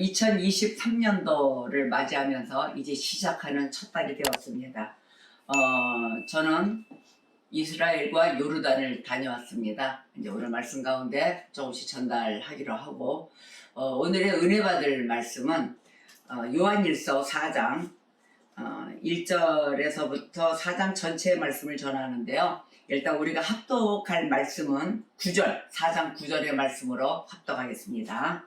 자, 2023년도를 맞이하면서 이제 시작하는 첫 달이 되었습니다. 어, 저는 이스라엘과 요르단을 다녀왔습니다. 이제 오늘 말씀 가운데 조금씩 전달하기로 하고, 어, 오늘의 은혜 받을 말씀은 어, 요한일서 4장 어, 1절에서부터 4장 전체의 말씀을 전하는데요. 일단 우리가 합독할 말씀은 9절, 4장 9절의 말씀으로 합독하겠습니다.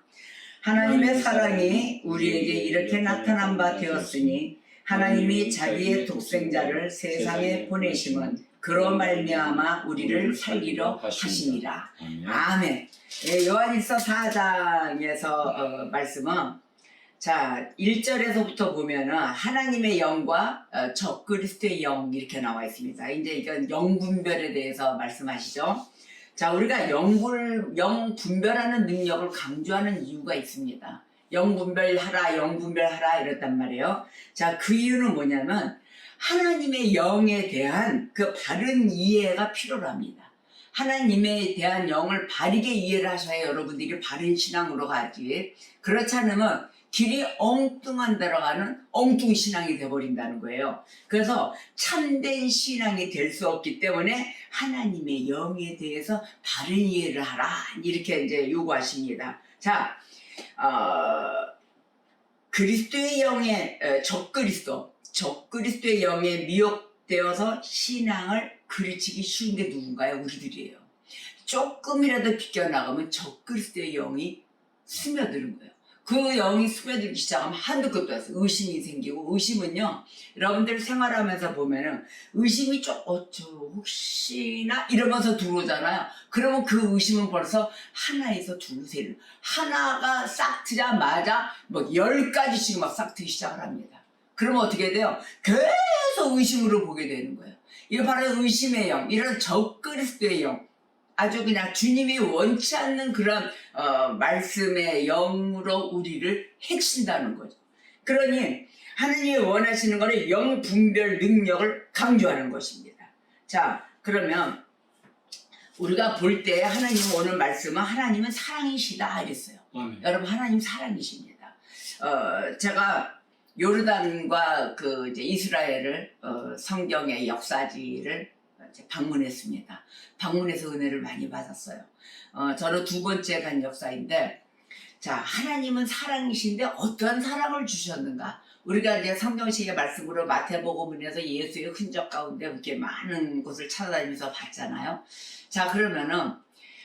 하나님의 사랑이 우리에게 이렇게 나타난 바 되었으니 하나님이 자기의 독생자를 세상에 보내심은 그로 말미암아 우리를 살리려 하시니라. 아멘. 예, 요한일서 4장에서 어, 말씀은 자 1절에서부터 보면은 하나님의 영과 어, 적 그리스도의 영 이렇게 나와 있습니다. 이제 이건 영 분별에 대해서 말씀하시죠. 자 우리가 영분 영 분별하는 능력을 강조하는 이유가 있습니다. 영 분별하라, 영 분별하라 이랬단 말이에요. 자 그 이유는 뭐냐면 하나님의 영에 대한 그 바른 이해가 필요합니다. 하나님에 대한 영을 바르게 이해를 하셔야 여러분들이 바른 신앙으로 가지. 그렇지 않으면 길이 엉뚱한 데로 가는 엉뚱 신앙이 돼버린다는 거예요. 그래서 참된 신앙이 될 수 없기 때문에 하나님의 영에 대해서 바른 이해를 하라. 이렇게 이제 요구하십니다. 자, 어, 그리스도의 영에, 어, 적그리스도, 적그리스도의 영에 미혹되어서 신앙을 그르치기 쉬운 게 누군가요? 우리들이에요. 조금이라도 비껴나가면 적그리스도의 영이 스며드는 거예요. 그 영이 스며들기 시작하면 한두 끝도 없어요. 의심이 생기고 의심은요. 여러분들 생활하면서 보면은 의심이 좀 어쩌 혹시나 이러면서 들어오잖아요. 그러면 그 의심은 벌써 하나에서 두세 하나가 싹 트자마자 뭐열 가지씩 막 싹 트기 시작을 합니다. 그러면 어떻게 돼요? 계속 의심으로 보게 되는 거예요. 이거 바로 의심의 영, 이런 적그리스도의 영. 아주 그냥 주님이 원치 않는 그런 어, 말씀의 영으로 우리를 해친다는 거죠. 그러니 하나님이 원하시는 것은 영 분별 능력을 강조하는 것입니다. 자, 그러면 우리가 볼 때 하나님 오늘 말씀은 하나님은 사랑이시다 이랬어요. 아멘. 여러분 하나님 사랑이십니다. 어, 제가 요르단과 그 이제 이스라엘을 어, 성경의 역사지를 방문했습니다. 방문해서 은혜를 많이 받았어요. 어, 저는 두 번째 간 역사인데, 자 하나님은 사랑이신데 어떠한 사랑을 주셨는가? 우리가 이제 성경식의 말씀으로 마태복음에서 예수의 흔적 가운데 이렇게 많은 곳을 찾아다니면서 봤잖아요. 자 그러면은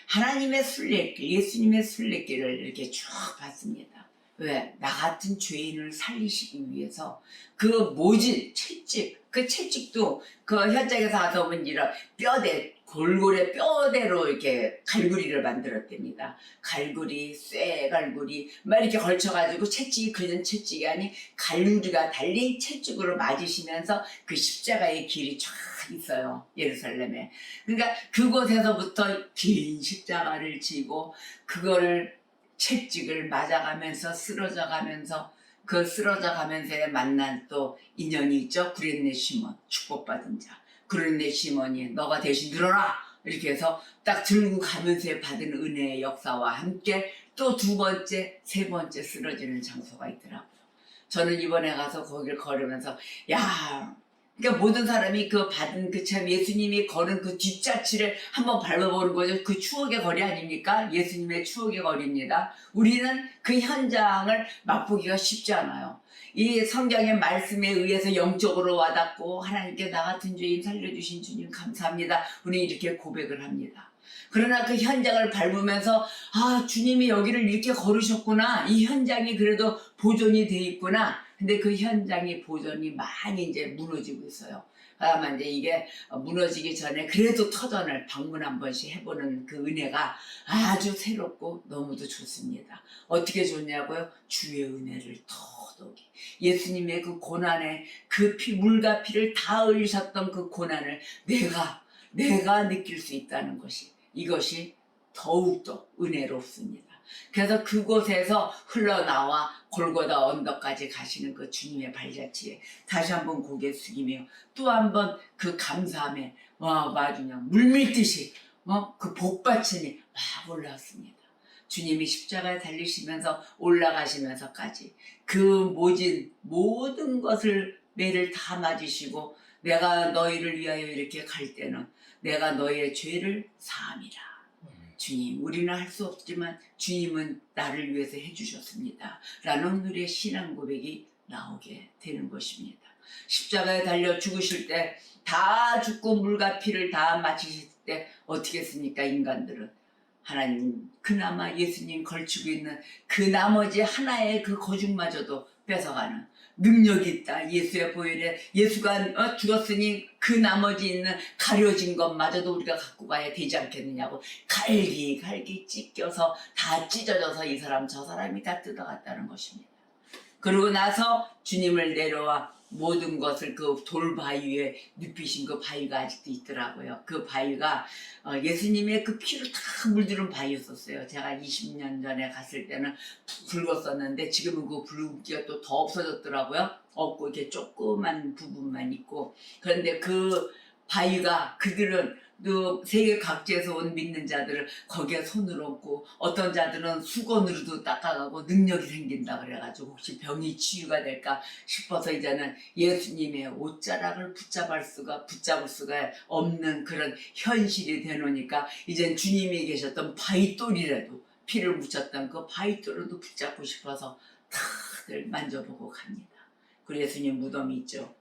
하나님의 순례길, 예수님의 순례길을 이렇게 쭉 봤습니다. 왜? 나 같은 죄인을 살리시기 위해서 그 모진, 채찍, 그 채찍도 그 현장에서 가서 보면 이런 뼈대, 골골의 뼈대로 이렇게 갈구리를 만들었답니다. 갈구리, 쇠 갈구리, 막 이렇게 걸쳐가지고 채찍이 그는 채찍이 아니 갈구리가 달린 채찍으로 맞으시면서 그 십자가의 길이 쫙 있어요. 예루살렘에. 그러니까 그곳에서부터 긴 십자가를 지고 그거를 채찍을 맞아가면서 쓰러져 가면서 그 쓰러져 가면서의 만난 또 인연이 있죠. 구렛네 시몬 축복받은 자. 구렛네 시몬이 너가 대신 들어라 이렇게 해서 딱 들고 가면서 받은 은혜의 역사와 함께 또 두 번째, 세 번째 쓰러지는 장소가 있더라고요. 저는 이번에 가서 거기를 걸으면서 야 그러니까 모든 사람이 그 받은 그 참 예수님이 걸은 그 뒷자치를 한번 밟아보는 거죠. 그 추억의 거리 아닙니까? 예수님의 추억의 거리입니다. 우리는 그 현장을 맛보기가 쉽지 않아요. 이 성경의 말씀에 의해서 영적으로 와닿고 하나님께 나 같은 죄인 살려주신 주님 감사합니다. 우리 이렇게 고백을 합니다. 그러나 그 현장을 밟으면서 아 주님이 여기를 이렇게 걸으셨구나 이 현장이 그래도 보존이 돼 있구나 근데 그 현장이 보존이 많이 이제 무너지고 있어요. 아마 이제 이게 무너지기 전에 그래도 터전을 방문 한 번씩 해보는 그 은혜가 아주 새롭고 너무도 좋습니다. 어떻게 좋냐고요? 주의 은혜를 더더욱이 예수님의 그 고난에 그 피, 물과 피를 다 흘리셨던 그 고난을 내가 내가 느낄 수 있다는 것이 이것이 더욱더 은혜롭습니다. 그래서 그곳에서 흘러나와 골고다 언덕까지 가시는 그 주님의 발자취에 다시 한번 고개 숙이며 또 한번 그 감사함에 와, 막 그냥 물밀듯이 어? 그 복받침이 막 올라왔습니다. 주님이 십자가에 달리시면서 올라가시면서까지 그 모진 모든 것을 매를 다 맞으시고 내가 너희를 위하여 이렇게 갈 때는 내가 너희의 죄를 사함이라. 주님, 우리는 할 수 없지만 주님은 나를 위해서 해주셨습니다. 라는 우리의 신앙 고백이 나오게 되는 것입니다. 십자가에 달려 죽으실 때 다 죽고 물과 피를 다 마치실 때 어떻게 했습니까, 인간들은? 하나님, 그나마 예수님 걸치고 있는 그 나머지 하나의 그 거죽마저도 뺏어가는 능력이 있다. 예수의 보혈에 예수가 어, 죽었으니 그 나머지 있는 가려진 것마저도 우리가 갖고 가야 되지 않겠느냐고 갈기 갈기 찢겨서 다 찢어져서 이 사람 저 사람이 다 뜯어갔다는 것입니다. 그러고 나서 주님을 내려와 모든 것을 그 돌바위 위에 눕히신 그 바위가 아직도 있더라고요. 그 바위가 어, 예수님의 그 피를 다 물들은 바위였었어요. 제가 20년 전에 갔을 때는 붉었었는데 지금은 그 붉기가 또 더 없어졌더라고요. 없고 이렇게 조그만 부분만 있고 그런데 그 바위가 그들은 그 세계 각지에서 온 믿는 자들을 거기에 손을 얹고 어떤 자들은 수건으로도 닦아가고 능력이 생긴다 그래가지고 혹시 병이 치유가 될까 싶어서 이제는 예수님의 옷자락을 붙잡을 수가 붙잡을 수가 없는 그런 현실이 되노니까 이젠 주님이 계셨던 바위돌이라도 피를 묻혔던 그 바위돌로도 붙잡고 싶어서 다들 만져보고 갑니다. 그리고 예수님 무덤이 있죠.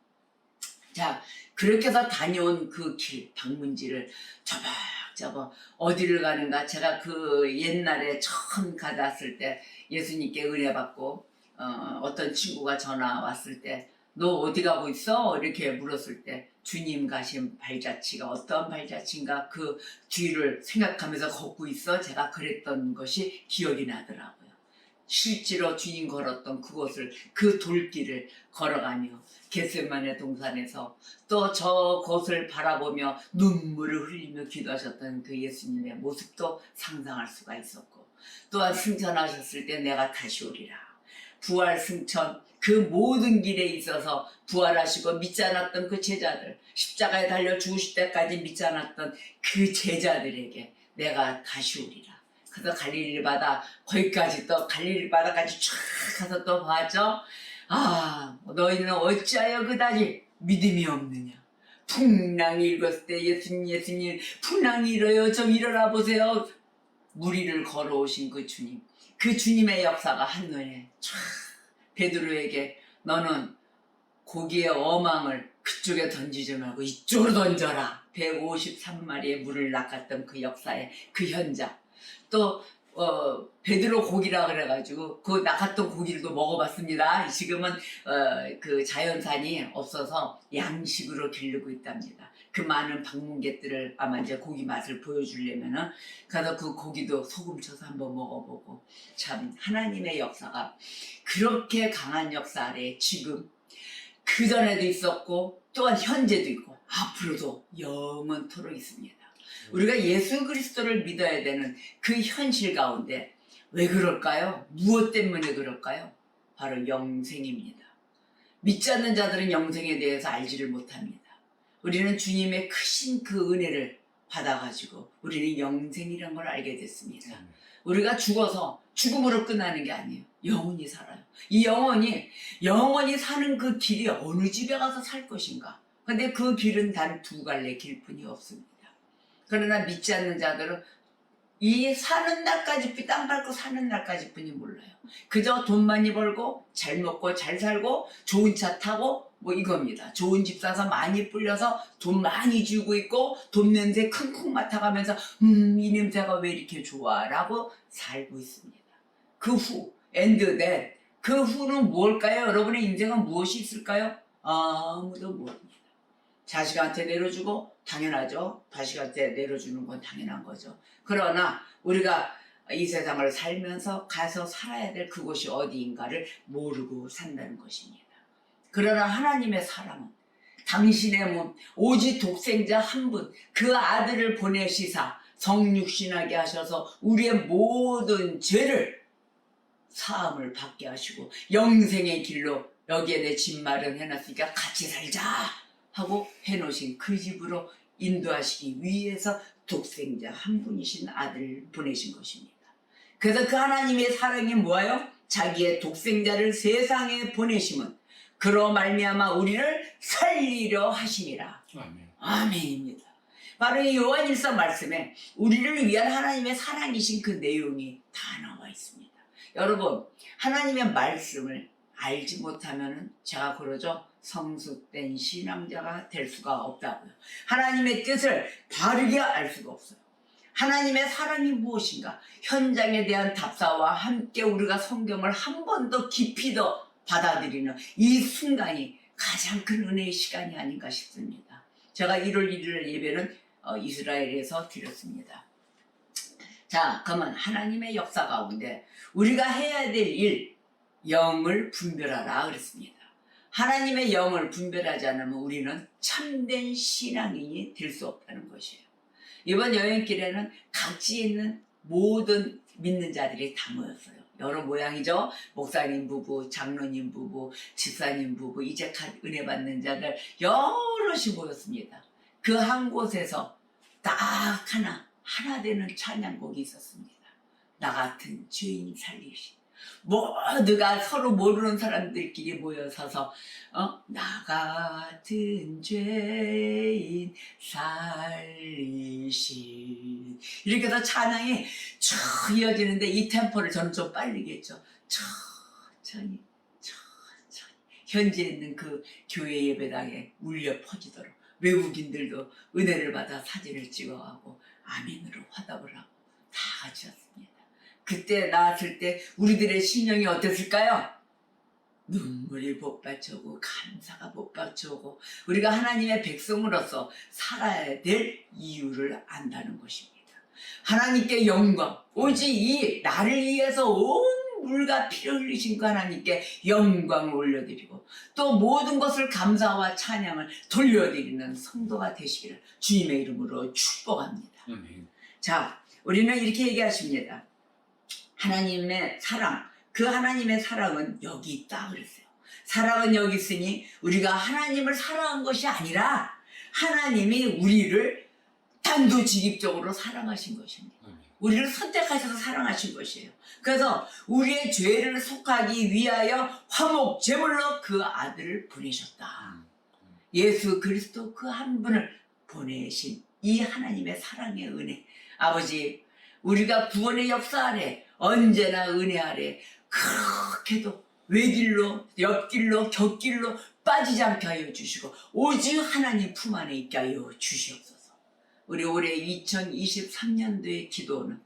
자, 그렇게 해서 다녀온 그 길, 방문지를 저벅저벅 어디를 가는가. 제가 그 옛날에 처음 가닿았을 때 예수님께 은혜 받고 어, 어떤 친구가 전화 왔을 때 너 어디 가고 있어? 이렇게 물었을 때 주님 가신 발자취가 어떤 발자취인가 그 뒤를 생각하면서 걷고 있어 제가 그랬던 것이 기억이 나더라고요. 실제로 주님 걸었던 그곳을 그 돌길을 걸어가며 겟세만의 동산에서 또 저 곳을 바라보며 눈물을 흘리며 기도하셨던 그 예수님의 모습도 상상할 수가 있었고 또한 승천하셨을 때 내가 다시 오리라. 부활 승천 그 모든 길에 있어서 부활하시고 믿지 않았던 그 제자들 십자가에 달려 죽으실 때까지 믿지 않았던 그 제자들에게 내가 다시 오리라 그래서 갈릴리 바다 거기까지 또 갈릴리 바다까지 쫙 가서 또 봤죠 아 너희는 어찌하여 그다지 믿음이 없느냐? 풍랑이 일었을 때 예수님 예수님 풍랑이 일어요 좀 일어나 보세요. 무리를 걸어오신 그 주님. 그 주님의 역사가 한눈에 촤 베드로에게 너는 고기의 어망을 그쪽에 던지지 말고 이쪽으로 던져라. 153마리의 물을 낚았던 그 역사의 그 현장 또 어, 베드로 고기라 그래가지고 그 낚았던 고기를 또 먹어봤습니다. 지금은 어, 그 자연산이 없어서 양식으로 기르고 있답니다. 그 많은 방문객들을 아마 이제 고기 맛을 보여주려면은 가서 그 고기도 소금 쳐서 한번 먹어보고 참 하나님의 역사가 그렇게 강한 역사 아래 지금 그 전에도 있었고 또한 현재도 있고 앞으로도 영원토록 있습니다. 우리가 예수 그리스도를 믿어야 되는 그 현실 가운데 왜 그럴까요? 무엇 때문에 그럴까요? 바로 영생입니다. 믿지 않는 자들은 영생에 대해서 알지를 못합니다. 우리는 주님의 크신 그 은혜를 받아가지고 우리는 영생이란 걸 알게 됐습니다. 우리가 죽어서 죽음으로 끝나는 게 아니에요. 영원히 살아요. 이 영원히 영원히 사는 그 길이 어느 집에 가서 살 것인가? 근데 그 길은 단 두 갈래 길뿐이 없습니다. 그러나 믿지 않는 자들은 이 사는 날까지 땅 밟고 사는 날까지 뿐이 몰라요. 그저 돈 많이 벌고 잘 먹고 잘 살고 좋은 차 타고 뭐 이겁니다. 좋은 집 사서 많이 불려서 돈 많이 주고 있고 돈 냄새 킁킁 맡아가면서 음 이 냄새가 왜 이렇게 좋아 라고 살고 있습니다. 그 후, 엔드 넷. 그 후는 뭘까요? 여러분의 인생은 무엇이 있을까요? 아무도 모릅니다. 자식한테 내려주고 당연하죠. 자식한테 내려주는 건 당연한 거죠. 그러나 우리가 이 세상을 살면서 가서 살아야 될 그곳이 어디인가를 모르고 산다는 것입니다. 그러나 하나님의 사랑은 당신의 몸 오직 독생자 한 분 그 아들을 보내시사 성육신하게 하셔서 우리의 모든 죄를 사함을 받게 하시고 영생의 길로 여기에 내 집 마련해놨으니까 같이 살자 하고 해놓으신 그 집으로 인도하시기 위해서 독생자 한 분이신 아들을 보내신 것입니다. 그래서 그 하나님의 사랑이 뭐예요? 자기의 독생자를 세상에 보내심은 그로 말미암아 우리를 살리려 하심이라. 아멘. 아멘입니다. 바로 이 요한일서 말씀에 우리를 위한 하나님의 사랑이신 그 내용이 다 나와 있습니다. 여러분, 하나님의 말씀을 알지 못하면 제가 그러죠. 성숙된 신앙자가 될 수가 없다고요. 하나님의 뜻을 바르게 알 수가 없어요. 하나님의 사랑이 무엇인가? 현장에 대한 답사와 함께 우리가 성경을 한 번 더 깊이 더 받아들이는 이 순간이 가장 큰 은혜의 시간이 아닌가 싶습니다. 제가 1월 1일 예배는 어, 이스라엘에서 드렸습니다. 자, 그러면 하나님의 역사 가운데 우리가 해야 될 일, 영을 분별하라 그랬습니다. 하나님의 영을 분별하지 않으면 우리는 참된 신앙인이 될 수 없다는 것이에요. 이번 여행길에는 각지에 있는 모든 믿는 자들이 다 모였어요. 여러 모양이죠. 목사님 부부, 장로님 부부, 집사님 부부, 이제 갓 은혜 받는 자들 여럿이 모였습니다. 그 한 곳에서 딱 하나, 하나 되는 찬양곡이 있었습니다. 나 같은 죄인 살리신. 모두가 서로 모르는 사람들끼리 모여서서 어? 나 같은 죄인 살리신. 이렇게 해서 찬양이 쭉 이어지는데 이 템포를 저는 좀 빨리겠죠. 천천히 천천히. 현재 있는 그 교회 예배당에 울려 퍼지도록 외국인들도 은혜를 받아 사진을 찍어가고 아멘으로 화답을 하고 다 같이 왔습니다 그때 나왔을 때 우리들의 심령이 어땠을까요? 눈물이 복받쳐오고 감사가 복받쳐오고 우리가 하나님의 백성으로서 살아야 될 이유를 안다는 것입니다. 하나님께 영광 오직 이 나를 위해서 온 물과 피를 흘리신 그 하나님께 영광을 올려드리고 또 모든 것을 감사와 찬양을 돌려드리는 성도가 되시기를 주님의 이름으로 축복합니다. 자, 우리는 이렇게 얘기하십니다. 하나님의 사랑, 그 하나님의 사랑은 여기 있다 그랬어요. 사랑은 여기 있으니 우리가 하나님을 사랑한 것이 아니라 하나님이 우리를 단도직입적으로 사랑하신 것입니다. 아멘. 우리를 선택하셔서 사랑하신 것이에요. 그래서 우리의 죄를 속하기 위하여 화목 제물로 그 아들을 보내셨다. 음. 예수 그리스도 그 한 분을 보내신 이 하나님의 사랑의 은혜. 아버지, 우리가 구원의 역사 아래 언제나 은혜 아래 그렇게도 외길로, 옆길로, 곁길로 빠지지 않게 하여 주시고 오직 하나님 품 안에 있게 하여 주시옵소서. 우리 올해 2023년도의 기도는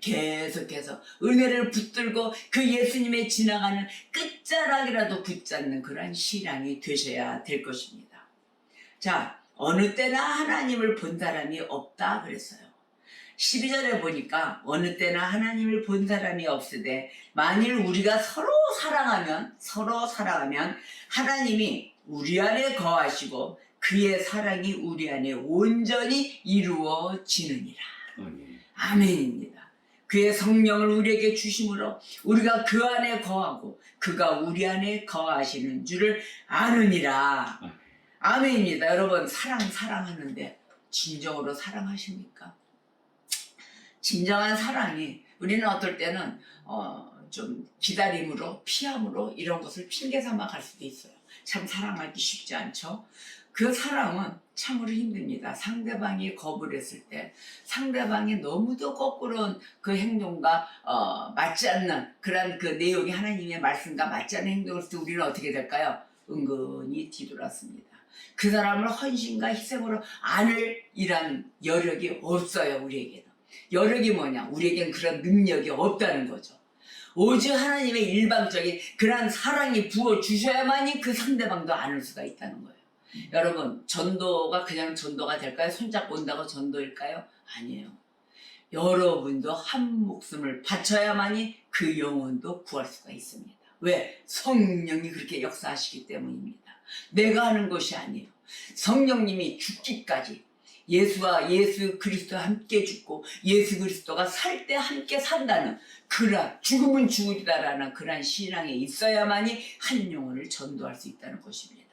계속해서 은혜를 붙들고 그 예수님의 지나가는 끝자락이라도 붙잡는 그러한 신앙이 되셔야 될 것입니다. 자, 어느 때나 하나님을 본 사람이 없다 그랬어요. 12절에 보니까 어느 때나 하나님을 본 사람이 없으되 만일 우리가 서로 사랑하면 서로 사랑하면 하나님이 우리 안에 거하시고 그의 사랑이 우리 안에 온전히 이루어지느니라. 아멘. 아멘입니다. 그의 성령을 우리에게 주심으로 우리가 그 안에 거하고 그가 우리 안에 거하시는 줄을 아느니라. 아멘. 아멘입니다. 여러분 사랑 사랑하는데 진정으로 사랑하십니까? 진정한 사랑이 우리는 어떨 때는 어, 좀 기다림으로 피함으로 이런 것을 핑계 삼아 갈 수도 있어요. 참 사랑하기 쉽지 않죠. 그 사랑은 참으로 힘듭니다. 상대방이 거부를 했을 때 상대방이 너무도 거꾸로운 그 행동과 어, 맞지 않는 그런 그 내용이 하나님의 말씀과 맞지 않는 행동을 했을 때 우리는 어떻게 될까요? 은근히 뒤돌았습니다. 그 사람을 헌신과 희생으로 안을 이란 여력이 없어요 우리에게는. 여력이 뭐냐? 우리에겐 그런 능력이 없다는 거죠. 오직 하나님의 일방적인 그러한 사랑이 부어 주셔야만이 그 상대방도 안을 수가 있다는 거예요. 여러분, 전도가 그냥 전도가 될까요? 손잡고 온다고 전도일까요? 아니에요. 여러분도 한 목숨을 바쳐야만이 그 영혼도 구할 수가 있습니다. 왜? 성령이 그렇게 역사하시기 때문입니다. 내가 하는 것이 아니에요. 성령님이 죽기까지 예수와 예수 그리스도와 함께 죽고 예수 그리스도가 살 때 함께 산다는 그런 죽음은 죽으리다라는 그런 신앙에 있어야만이 한 영혼을 전도할 수 있다는 것입니다.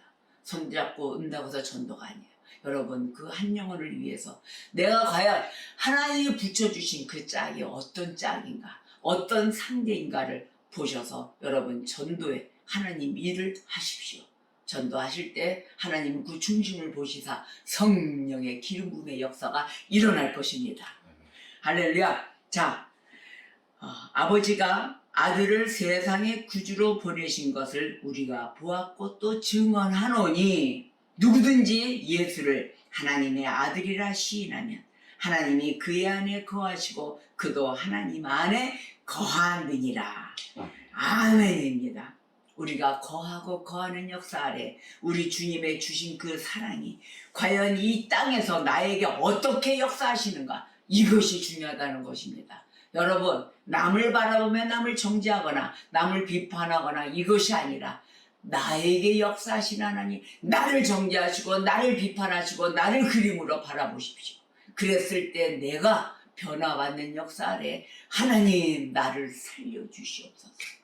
손잡고 온다고 해서 전도가 아니에요. 여러분 그 한 영혼을 위해서 내가 과연 하나님이 붙여주신 그 짝이 어떤 짝인가 어떤 상대인가를 보셔서 여러분 전도에 하나님 일을 하십시오. 전도하실 때 하나님 그 중심을 보시사 성령의 기름 부음의 역사가 일어날 것입니다. 할렐루야. 자, 어, 아버지가 아들을 세상의 구주로 보내신 것을 우리가 보았고 또 증언하노니 누구든지 예수를 하나님의 아들이라 시인하면 하나님이 그의 안에 거하시고 그도 하나님 안에 거하느니라. 아멘입니다. 우리가 거하고 거하는 역사 아래 우리 주님의 주신 그 사랑이 과연 이 땅에서 나에게 어떻게 역사하시는가 이것이 중요하다는 것입니다. 여러분 남을 바라보며 남을 정죄하거나 남을 비판하거나 이것이 아니라 나에게 역사하신 하나님 나를 정죄하시고 나를 비판하시고 나를 그림으로 바라보십시오. 그랬을 때 내가 변화받는 역사 아래 하나님 나를 살려주시옵소서.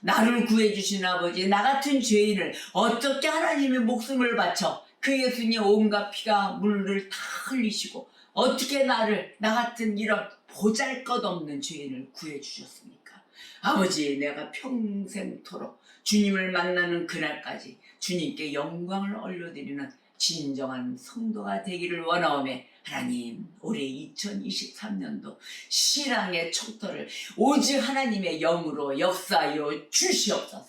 나를 구해주신 아버지 나 같은 죄인을 어떻게 하나님의 목숨을 바쳐 그 예수님 온갖 피가 물을 다 흘리시고 어떻게 나를 나 같은 이런 보잘것없는 죄인을 구해주셨습니까? 아버지 내가 평생토록 주님을 만나는 그날까지 주님께 영광을 올려드리는 진정한 성도가 되기를 원하오매 하나님 올해 2023년도 신앙의 척도를 오직 하나님의 영으로 역사하여 주시옵소서.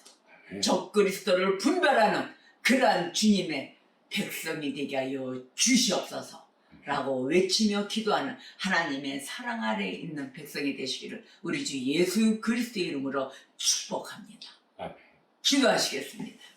적그리스도를 분별하는 그러한 주님의 백성이 되게 하여 주시옵소서. 라고 외치며 기도하는 하나님의 사랑 아래 있는 백성이 되시기를 우리 주 예수 그리스도의 이름으로 축복합니다. 기도하시겠습니다